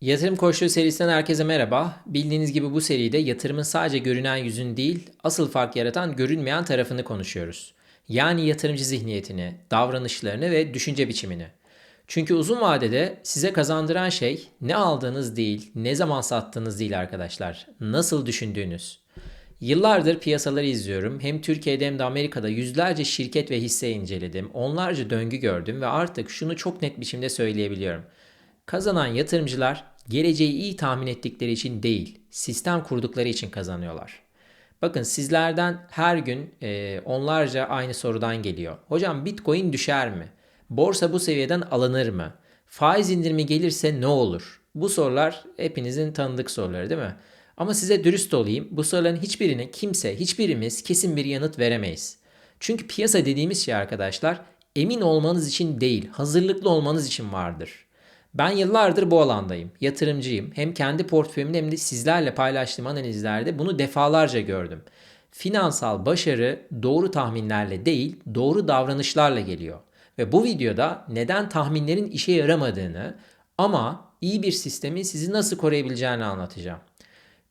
Yatırım Koçluğu serisinden herkese merhaba. Bildiğiniz gibi bu seride yatırımın sadece görünen yüzün değil, asıl fark yaratan görünmeyen tarafını konuşuyoruz. Yani yatırımcı zihniyetini, davranışlarını ve düşünce biçimini. Çünkü uzun vadede size kazandıran şey ne aldığınız değil, ne zaman sattığınız değil arkadaşlar. Nasıl düşündüğünüz. Yıllardır piyasaları izliyorum. Hem Türkiye'de hem de Amerika'da yüzlerce şirket ve hisse inceledim. Onlarca döngü gördüm ve artık şunu çok net biçimde söyleyebiliyorum. Kazanan yatırımcılar geleceği iyi tahmin ettikleri için değil, sistem kurdukları için kazanıyorlar. Bakın sizlerden her gün e, onlarca aynı sorudan geliyor. Hocam Bitcoin düşer mi? Borsa bu seviyeden alınır mı? Faiz indirimi gelirse ne olur? Bu sorular hepinizin tanıdık soruları değil mi? Ama size dürüst olayım. Bu soruların hiçbirine kimse, hiçbirimiz kesin bir yanıt veremeyiz. Çünkü piyasa dediğimiz şey arkadaşlar emin olmanız için değil, hazırlıklı olmanız için vardır. Ben yıllardır bu alandayım. Yatırımcıyım. Hem kendi portföyümde hem de sizlerle paylaştığım analizlerde bunu defalarca gördüm. Finansal başarı doğru tahminlerle değil, doğru davranışlarla geliyor. Ve bu videoda neden tahminlerin işe yaramadığını ama iyi bir sistemi sizi nasıl koruyabileceğini anlatacağım.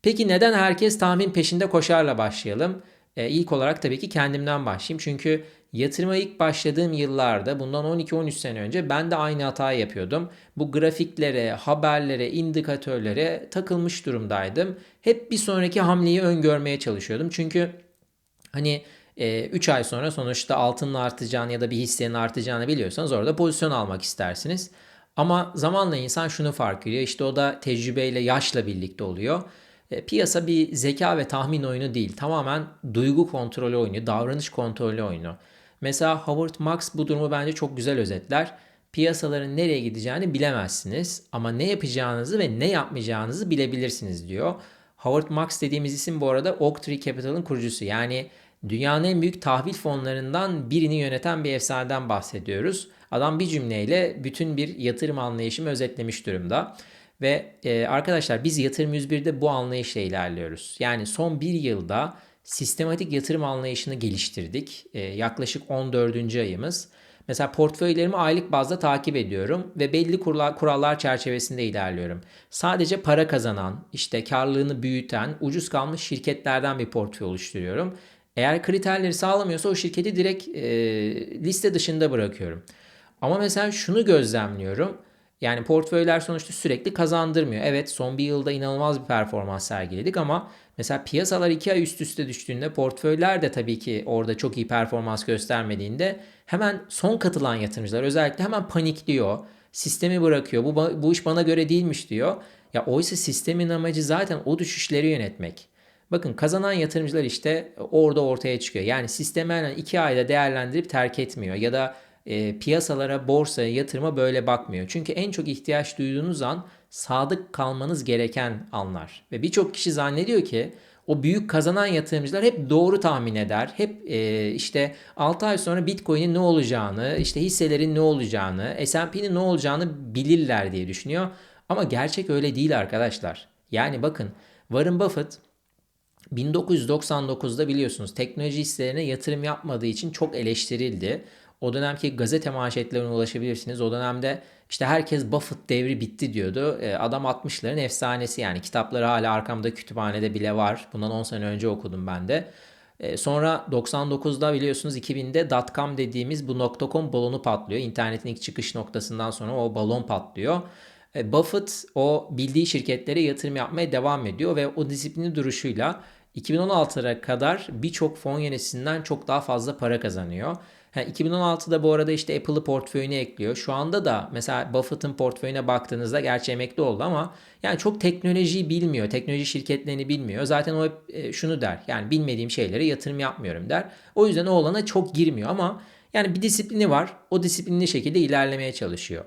Peki neden herkes tahmin peşinde koşarla başlayalım? E, ilk olarak tabii ki kendimden başlayayım. Çünkü yatırıma ilk başladığım yıllarda bundan 12-13 sene önce ben de aynı hatayı yapıyordum. Bu grafiklere, haberlere, indikatörlere takılmış durumdaydım. Hep bir sonraki hamleyi öngörmeye çalışıyordum. Çünkü hani 3 e, ay sonra sonuçta altının artacağını ya da bir hissenin artacağını biliyorsanız orada pozisyon almak istersiniz. Ama zamanla insan şunu fark ediyor. İşte o da tecrübeyle, yaşla birlikte oluyor. E, piyasa bir zeka ve tahmin oyunu değil. Tamamen duygu kontrolü oyunu, davranış kontrolü oyunu. Mesela Howard Marks bu durumu bence çok güzel özetler. Piyasaların nereye gideceğini bilemezsiniz ama ne yapacağınızı ve ne yapmayacağınızı bilebilirsiniz diyor. Howard Marks dediğimiz isim bu arada Oak Tree Capital'ın kurucusu. Yani dünyanın en büyük tahvil fonlarından birini yöneten bir efsaneden bahsediyoruz. Adam bir cümleyle bütün bir yatırım anlayışımı özetlemiş durumda. Ve e, arkadaşlar biz Yatırım 101'de bu anlayışla ilerliyoruz. Yani son bir yılda sistematik yatırım anlayışını geliştirdik. E, yaklaşık 14. ayımız. Mesela portföylerimi aylık bazda takip ediyorum ve belli kurallar, kurallar çerçevesinde ilerliyorum. Sadece para kazanan, işte karlılığını büyüten, ucuz kalmış şirketlerden bir portföy oluşturuyorum. Eğer kriterleri sağlamıyorsa o şirketi direkt e, liste dışında bırakıyorum. Ama mesela şunu gözlemliyorum. Yani portföyler sonuçta sürekli kazandırmıyor. Evet son bir yılda inanılmaz bir performans sergiledik ama mesela piyasalar iki ay üst üste düştüğünde portföyler de tabii ki orada çok iyi performans göstermediğinde hemen son katılan yatırımcılar özellikle hemen panikliyor. Sistemi bırakıyor. Bu, bu iş bana göre değilmiş diyor. Ya oysa sistemin amacı zaten o düşüşleri yönetmek. Bakın kazanan yatırımcılar işte orada ortaya çıkıyor. Yani sistemi hemen iki ayda değerlendirip terk etmiyor ya da e, piyasalara, borsaya, yatırıma böyle bakmıyor. Çünkü en çok ihtiyaç duyduğunuz an sadık kalmanız gereken anlar. Ve birçok kişi zannediyor ki o büyük kazanan yatırımcılar hep doğru tahmin eder. Hep e, işte 6 ay sonra Bitcoin'in ne olacağını, işte hisselerin ne olacağını, S&P'nin ne olacağını bilirler diye düşünüyor. Ama gerçek öyle değil arkadaşlar. Yani bakın Warren Buffett 1999'da biliyorsunuz teknoloji hisselerine yatırım yapmadığı için çok eleştirildi. O dönemki gazete manşetlerine ulaşabilirsiniz. O dönemde işte herkes Buffett devri bitti diyordu. E, adam 60'ların efsanesi yani kitapları hala arkamda kütüphanede bile var. Bundan 10 sene önce okudum ben de. E, sonra 99'da biliyorsunuz 2000'de .com dediğimiz bu .com balonu patlıyor. İnternetin ilk çıkış noktasından sonra o balon patlıyor. E, Buffett o bildiği şirketlere yatırım yapmaya devam ediyor ve o disiplini duruşuyla 2016'a kadar birçok fon yönetisinden çok daha fazla para kazanıyor. 2016'da bu arada işte Apple'ı portföyüne ekliyor. Şu anda da mesela Buffett'ın portföyüne baktığınızda gerçi emekli oldu ama yani çok teknolojiyi bilmiyor. Teknoloji şirketlerini bilmiyor. Zaten o hep e, şunu der. Yani bilmediğim şeylere yatırım yapmıyorum der. O yüzden o olana çok girmiyor ama yani bir disiplini var. O disiplinli şekilde ilerlemeye çalışıyor.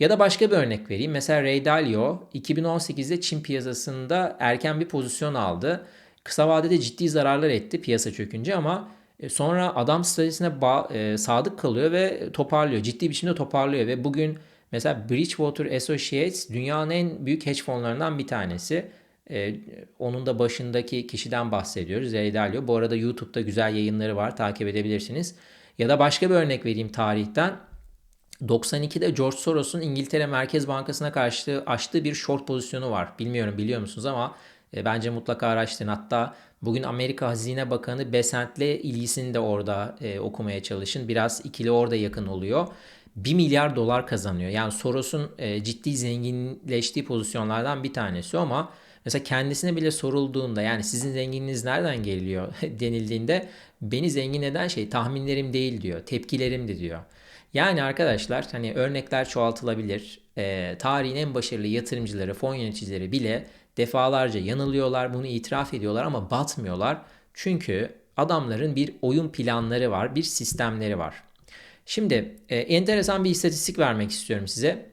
Ya da başka bir örnek vereyim. Mesela Ray Dalio 2018'de Çin piyasasında erken bir pozisyon aldı. Kısa vadede ciddi zararlar etti piyasa çökünce ama sonra adam stratejisine e, sadık kalıyor ve toparlıyor. Ciddi biçimde toparlıyor ve bugün mesela Bridgewater Associates dünyanın en büyük hedge fonlarından bir tanesi. E, onun da başındaki kişiden bahsediyoruz. Ray Dalio. Bu arada YouTube'da güzel yayınları var. Takip edebilirsiniz. Ya da başka bir örnek vereyim tarihten. 92'de George Soros'un İngiltere Merkez Bankası'na karşı açtığı bir short pozisyonu var. Bilmiyorum biliyor musunuz ama e, bence mutlaka araştırın. Hatta bugün Amerika Hazine Bakanı Besant'le ilgisini de orada e, okumaya çalışın. Biraz ikili orada yakın oluyor. 1 milyar dolar kazanıyor. Yani Soros'un e, ciddi zenginleştiği pozisyonlardan bir tanesi ama mesela kendisine bile sorulduğunda yani sizin zenginliğiniz nereden geliyor denildiğinde beni zengin eden şey tahminlerim değil diyor. Tepkilerimdi diyor. Yani arkadaşlar hani örnekler çoğaltılabilir. E, tarihin en başarılı yatırımcıları, fon yöneticileri bile defalarca yanılıyorlar, bunu itiraf ediyorlar ama batmıyorlar. Çünkü adamların bir oyun planları var, bir sistemleri var. Şimdi e, enteresan bir istatistik vermek istiyorum size.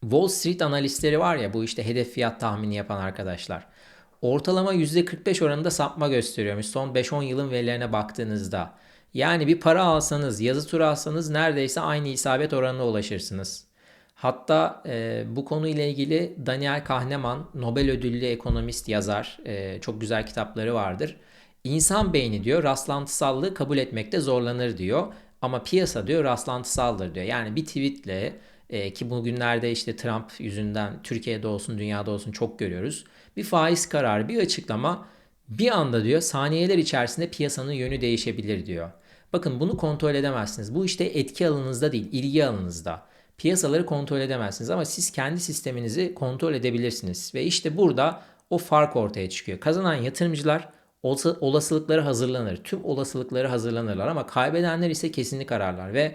Wall Street analistleri var ya bu işte hedef fiyat tahmini yapan arkadaşlar. Ortalama %45 oranında sapma gösteriyormuş son 5-10 yılın verilerine baktığınızda. Yani bir para alsanız, yazı turu alsanız neredeyse aynı isabet oranına ulaşırsınız. Hatta e, bu konuyla ilgili Daniel Kahneman, Nobel ödüllü ekonomist yazar, e, çok güzel kitapları vardır. İnsan beyni diyor rastlantısallığı kabul etmekte zorlanır diyor. Ama piyasa diyor rastlantısaldır diyor. Yani bir tweetle e, ki bugünlerde işte Trump yüzünden Türkiye'de olsun dünyada olsun çok görüyoruz. Bir faiz kararı, bir açıklama bir anda diyor saniyeler içerisinde piyasanın yönü değişebilir diyor. Bakın bunu kontrol edemezsiniz. Bu işte etki alanınızda değil, ilgi alanınızda. Piyasaları kontrol edemezsiniz ama siz kendi sisteminizi kontrol edebilirsiniz. Ve işte burada o fark ortaya çıkıyor. Kazanan yatırımcılar olasılıkları hazırlanır. Tüm olasılıkları hazırlanırlar ama kaybedenler ise kesinlik ararlar ve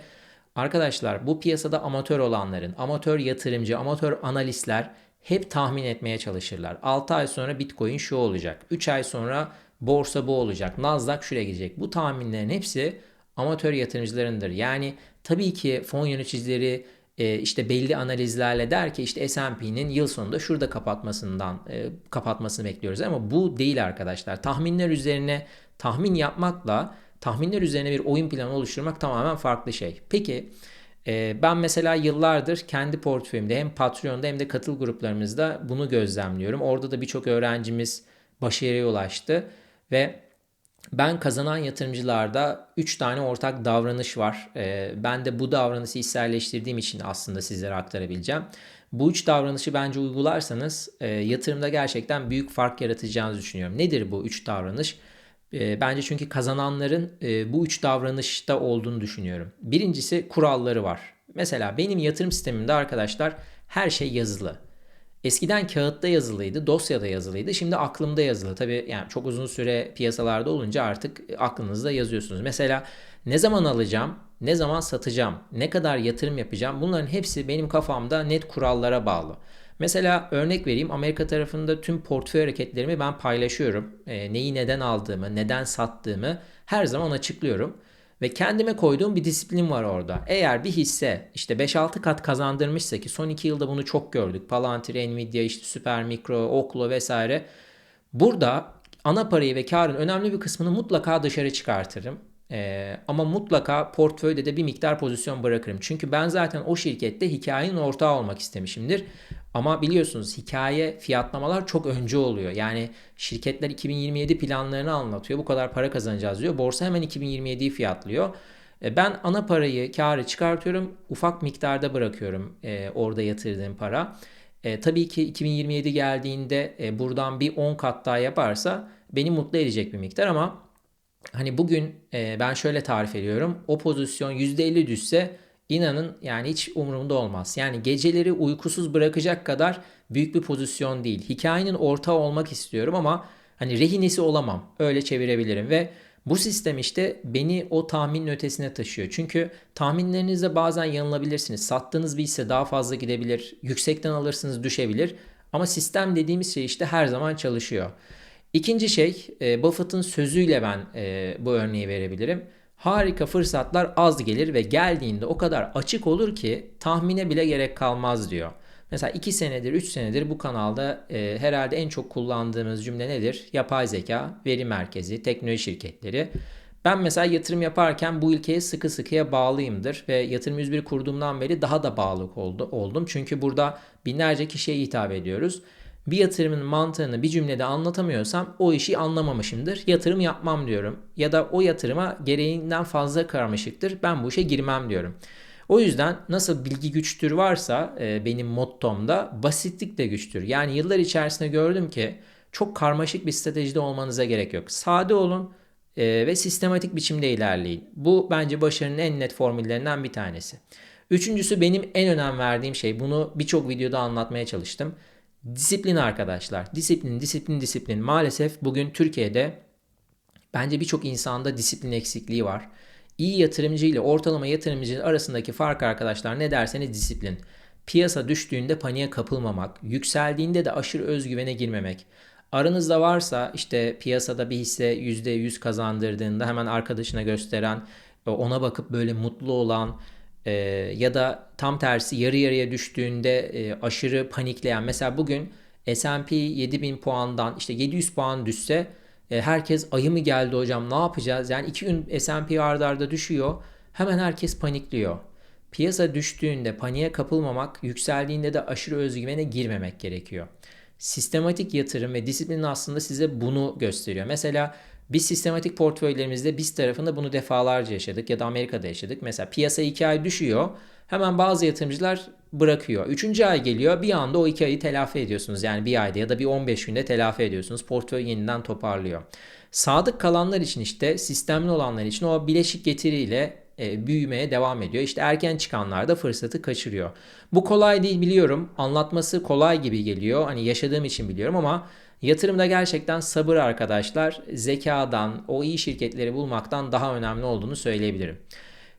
arkadaşlar bu piyasada amatör olanların, amatör yatırımcı, amatör analistler hep tahmin etmeye çalışırlar. 6 ay sonra Bitcoin şu olacak. 3 ay sonra borsa bu olacak. Nasdaq şuraya gidecek. Bu tahminlerin hepsi amatör yatırımcılarındır. Yani tabii ki fon yöneticileri e, işte belli analizlerle der ki işte S&P'nin yıl sonunda şurada kapatmasından e, kapatmasını bekliyoruz ama bu değil arkadaşlar. Tahminler üzerine tahmin yapmakla tahminler üzerine bir oyun planı oluşturmak tamamen farklı şey. Peki e, ben mesela yıllardır kendi portföyümde hem Patreon'da hem de katıl gruplarımızda bunu gözlemliyorum. Orada da birçok öğrencimiz başarıya ulaştı ve ben kazanan yatırımcılarda 3 tane ortak davranış var. Ee, ben de bu davranışı içselleştirdiğim için aslında sizlere aktarabileceğim. Bu üç davranışı bence uygularsanız e, yatırımda gerçekten büyük fark yaratacağınızı düşünüyorum. Nedir bu üç davranış? E, bence çünkü kazananların e, bu üç davranışta olduğunu düşünüyorum. Birincisi kuralları var. Mesela benim yatırım sistemimde arkadaşlar her şey yazılı. Eskiden kağıtta yazılıydı, dosyada yazılıydı. Şimdi aklımda yazılı. Tabii yani çok uzun süre piyasalarda olunca artık aklınızda yazıyorsunuz. Mesela ne zaman alacağım, ne zaman satacağım, ne kadar yatırım yapacağım bunların hepsi benim kafamda net kurallara bağlı. Mesela örnek vereyim Amerika tarafında tüm portföy hareketlerimi ben paylaşıyorum. E, neyi neden aldığımı, neden sattığımı her zaman açıklıyorum. Ve kendime koyduğum bir disiplin var orada. Eğer bir hisse işte 5-6 kat kazandırmışsa ki son 2 yılda bunu çok gördük. Palantir, Nvidia, işte Super Mikro, Oklo vesaire. Burada ana parayı ve karın önemli bir kısmını mutlaka dışarı çıkartırım. Ee, ama mutlaka portföyde de bir miktar pozisyon bırakırım. Çünkü ben zaten o şirkette hikayenin ortağı olmak istemişimdir. Ama biliyorsunuz hikaye fiyatlamalar çok önce oluyor. Yani şirketler 2027 planlarını anlatıyor. Bu kadar para kazanacağız diyor. Borsa hemen 2027'yi fiyatlıyor. E, ben ana parayı, karı çıkartıyorum. Ufak miktarda bırakıyorum e, orada yatırdığım para. E, tabii ki 2027 geldiğinde e, buradan bir 10 kat daha yaparsa beni mutlu edecek bir miktar ama hani bugün e, ben şöyle tarif ediyorum. O pozisyon %50 düşse İnanın yani hiç umurumda olmaz. Yani geceleri uykusuz bırakacak kadar büyük bir pozisyon değil. Hikayenin ortağı olmak istiyorum ama hani rehinesi olamam. Öyle çevirebilirim ve bu sistem işte beni o tahminin ötesine taşıyor. Çünkü tahminlerinizde bazen yanılabilirsiniz. Sattığınız bir hisse daha fazla gidebilir. Yüksekten alırsınız düşebilir. Ama sistem dediğimiz şey işte her zaman çalışıyor. İkinci şey e, Buffett'ın sözüyle ben e, bu örneği verebilirim harika fırsatlar az gelir ve geldiğinde o kadar açık olur ki tahmine bile gerek kalmaz diyor. Mesela 2 senedir 3 senedir bu kanalda e, herhalde en çok kullandığımız cümle nedir? Yapay zeka, veri merkezi, teknoloji şirketleri. Ben mesela yatırım yaparken bu ilkeye sıkı sıkıya bağlıyımdır ve yatırım 101 kurduğumdan beri daha da bağlı oldu, oldum. Çünkü burada binlerce kişiye hitap ediyoruz bir yatırımın mantığını bir cümlede anlatamıyorsam o işi anlamamışımdır. Yatırım yapmam diyorum. Ya da o yatırıma gereğinden fazla karmaşıktır. Ben bu işe girmem diyorum. O yüzden nasıl bilgi güçtür varsa e, benim mottomda basitlik de güçtür. Yani yıllar içerisinde gördüm ki çok karmaşık bir stratejide olmanıza gerek yok. Sade olun e, ve sistematik biçimde ilerleyin. Bu bence başarının en net formüllerinden bir tanesi. Üçüncüsü benim en önem verdiğim şey. Bunu birçok videoda anlatmaya çalıştım. Disiplin arkadaşlar. Disiplin, disiplin, disiplin. Maalesef bugün Türkiye'de bence birçok insanda disiplin eksikliği var. İyi yatırımcı ile ortalama yatırımcı arasındaki fark arkadaşlar ne derseniz disiplin. Piyasa düştüğünde paniğe kapılmamak, yükseldiğinde de aşırı özgüvene girmemek. Aranızda varsa işte piyasada bir hisse %100 kazandırdığında hemen arkadaşına gösteren, ona bakıp böyle mutlu olan e, ya da tam tersi yarı yarıya düştüğünde e, aşırı panikleyen. Mesela bugün S&P 7000 puandan işte 700 puan düşse e, herkes ayı mı geldi hocam ne yapacağız? Yani iki gün S&P ardarda arda düşüyor. Hemen herkes panikliyor. Piyasa düştüğünde paniğe kapılmamak, yükseldiğinde de aşırı özgüvene girmemek gerekiyor. Sistematik yatırım ve disiplin aslında size bunu gösteriyor. Mesela biz sistematik portföylerimizde biz tarafında bunu defalarca yaşadık ya da Amerika'da yaşadık. Mesela piyasa 2 ay düşüyor. Hemen bazı yatırımcılar bırakıyor. Üçüncü ay geliyor bir anda o iki ayı telafi ediyorsunuz. Yani bir ayda ya da bir 15 günde telafi ediyorsunuz. Portföy yeniden toparlıyor. Sadık kalanlar için işte sistemli olanlar için o bileşik getiriyle e, büyümeye devam ediyor. İşte erken çıkanlar da fırsatı kaçırıyor. Bu kolay değil biliyorum. Anlatması kolay gibi geliyor. Hani yaşadığım için biliyorum ama yatırımda gerçekten sabır arkadaşlar zekadan, o iyi şirketleri bulmaktan daha önemli olduğunu söyleyebilirim.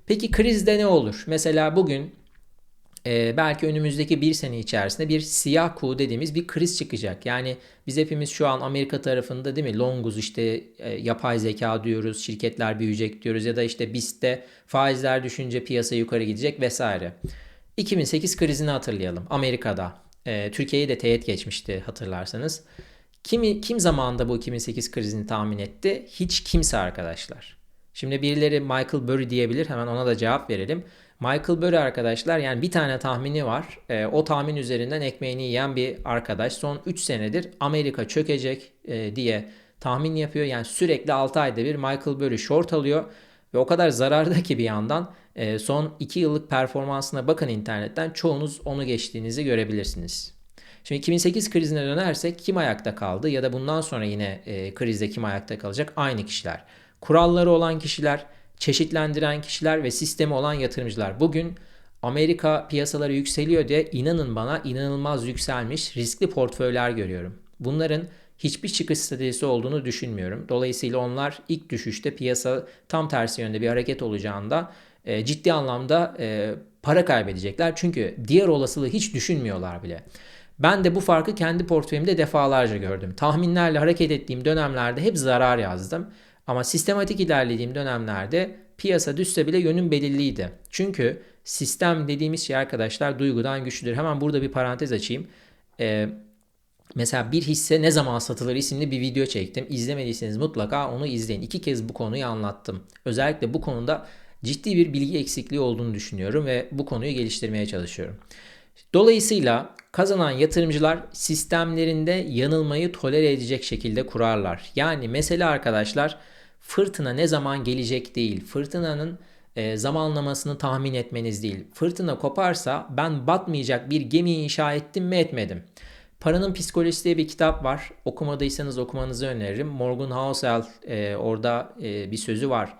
Peki krizde ne olur? Mesela bugün e, belki önümüzdeki bir sene içerisinde bir siyah kuğu dediğimiz bir kriz çıkacak. Yani biz hepimiz şu an Amerika tarafında değil mi longuz işte e, yapay zeka diyoruz, şirketler büyüyecek diyoruz ya da işte BIST'te faizler düşünce piyasa yukarı gidecek vesaire. 2008 krizini hatırlayalım Amerika'da. E, Türkiye'yi de teğet geçmişti hatırlarsanız. Kim, kim zamanında bu 2008 krizini tahmin etti? Hiç kimse arkadaşlar. Şimdi birileri Michael Burry diyebilir. Hemen ona da cevap verelim. Michael Burry arkadaşlar yani bir tane tahmini var. E, o tahmin üzerinden ekmeğini yiyen bir arkadaş. Son 3 senedir Amerika çökecek e, diye tahmin yapıyor. Yani sürekli 6 ayda bir Michael Burry short alıyor. Ve o kadar zararda ki bir yandan e, son 2 yıllık performansına bakın internetten çoğunuz onu geçtiğinizi görebilirsiniz. Şimdi 2008 krizine dönersek kim ayakta kaldı ya da bundan sonra yine e, krizde kim ayakta kalacak? Aynı kişiler. Kuralları olan kişiler, çeşitlendiren kişiler ve sistemi olan yatırımcılar. Bugün Amerika piyasaları yükseliyor diye inanın bana inanılmaz yükselmiş riskli portföyler görüyorum. Bunların hiçbir çıkış stratejisi olduğunu düşünmüyorum. Dolayısıyla onlar ilk düşüşte piyasa tam tersi yönde bir hareket olacağında e, ciddi anlamda e, para kaybedecekler. Çünkü diğer olasılığı hiç düşünmüyorlar bile. Ben de bu farkı kendi portföyümde defalarca gördüm. Tahminlerle hareket ettiğim dönemlerde hep zarar yazdım. Ama sistematik ilerlediğim dönemlerde piyasa düşse bile yönüm belirliydi. Çünkü sistem dediğimiz şey arkadaşlar duygudan güçlüdür. Hemen burada bir parantez açayım. Ee, mesela bir hisse ne zaman satılır isimli bir video çektim. İzlemediyseniz mutlaka onu izleyin. İki kez bu konuyu anlattım. Özellikle bu konuda ciddi bir bilgi eksikliği olduğunu düşünüyorum ve bu konuyu geliştirmeye çalışıyorum. Dolayısıyla kazanan yatırımcılar sistemlerinde yanılmayı tolere edecek şekilde kurarlar. Yani mesele arkadaşlar fırtına ne zaman gelecek değil. Fırtınanın e, zamanlamasını tahmin etmeniz değil. Fırtına koparsa ben batmayacak bir gemi inşa ettim mi etmedim. Paranın Psikolojisi diye bir kitap var. Okumadıysanız okumanızı öneririm. Morgan Housel e, orada e, bir sözü var.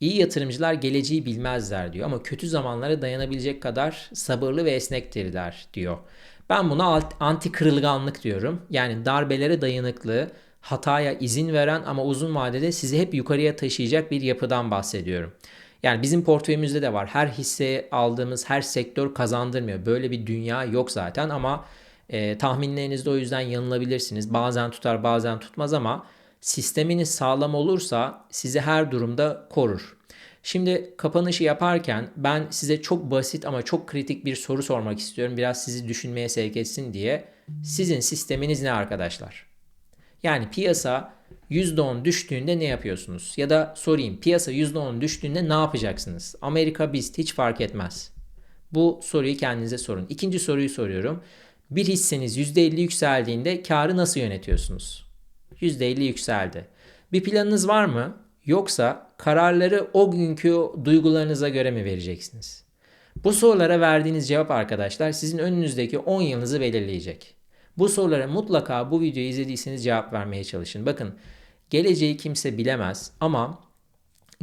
İyi yatırımcılar geleceği bilmezler diyor ama kötü zamanlara dayanabilecek kadar sabırlı ve esnektirler diyor. Ben buna anti kırılganlık diyorum. Yani darbelere dayanıklı, hataya izin veren ama uzun vadede sizi hep yukarıya taşıyacak bir yapıdan bahsediyorum. Yani bizim portföyümüzde de var. Her hisse aldığımız her sektör kazandırmıyor. Böyle bir dünya yok zaten ama e, tahminlerinizde o yüzden yanılabilirsiniz. Bazen tutar bazen tutmaz ama sisteminiz sağlam olursa sizi her durumda korur. Şimdi kapanışı yaparken ben size çok basit ama çok kritik bir soru sormak istiyorum. Biraz sizi düşünmeye sevk etsin diye. Sizin sisteminiz ne arkadaşlar? Yani piyasa %10 düştüğünde ne yapıyorsunuz? Ya da sorayım piyasa %10 düştüğünde ne yapacaksınız? Amerika BIST hiç fark etmez. Bu soruyu kendinize sorun. İkinci soruyu soruyorum. Bir hisseniz %50 yükseldiğinde karı nasıl yönetiyorsunuz? %50 yükseldi. Bir planınız var mı? Yoksa kararları o günkü duygularınıza göre mi vereceksiniz? Bu sorulara verdiğiniz cevap arkadaşlar sizin önünüzdeki 10 yılınızı belirleyecek. Bu sorulara mutlaka bu videoyu izlediyseniz cevap vermeye çalışın. Bakın geleceği kimse bilemez ama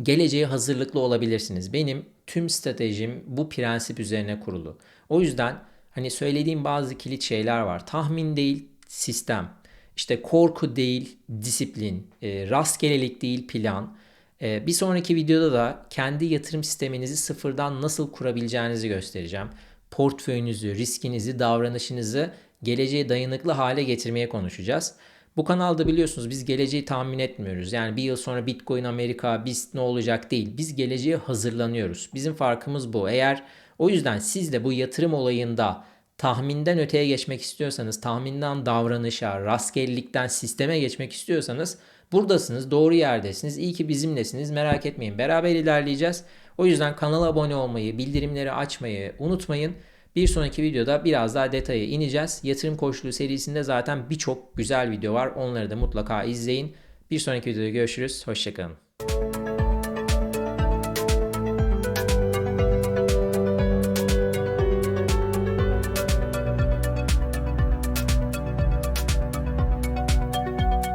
geleceğe hazırlıklı olabilirsiniz. Benim tüm stratejim bu prensip üzerine kurulu. O yüzden hani söylediğim bazı kilit şeyler var. Tahmin değil, sistem. İşte korku değil, disiplin. E, rastgelelik değil, plan. E, bir sonraki videoda da kendi yatırım sisteminizi sıfırdan nasıl kurabileceğinizi göstereceğim. Portföyünüzü, riskinizi, davranışınızı geleceğe dayanıklı hale getirmeye konuşacağız. Bu kanalda biliyorsunuz biz geleceği tahmin etmiyoruz. Yani bir yıl sonra Bitcoin Amerika biz ne olacak değil. Biz geleceğe hazırlanıyoruz. Bizim farkımız bu. Eğer o yüzden siz de bu yatırım olayında tahminden öteye geçmek istiyorsanız, tahminden davranışa, rastgelelikten sisteme geçmek istiyorsanız buradasınız, doğru yerdesiniz. İyi ki bizimlesiniz. Merak etmeyin. Beraber ilerleyeceğiz. O yüzden kanala abone olmayı, bildirimleri açmayı unutmayın. Bir sonraki videoda biraz daha detaya ineceğiz. Yatırım koçluğu serisinde zaten birçok güzel video var. Onları da mutlaka izleyin. Bir sonraki videoda görüşürüz. Hoşçakalın.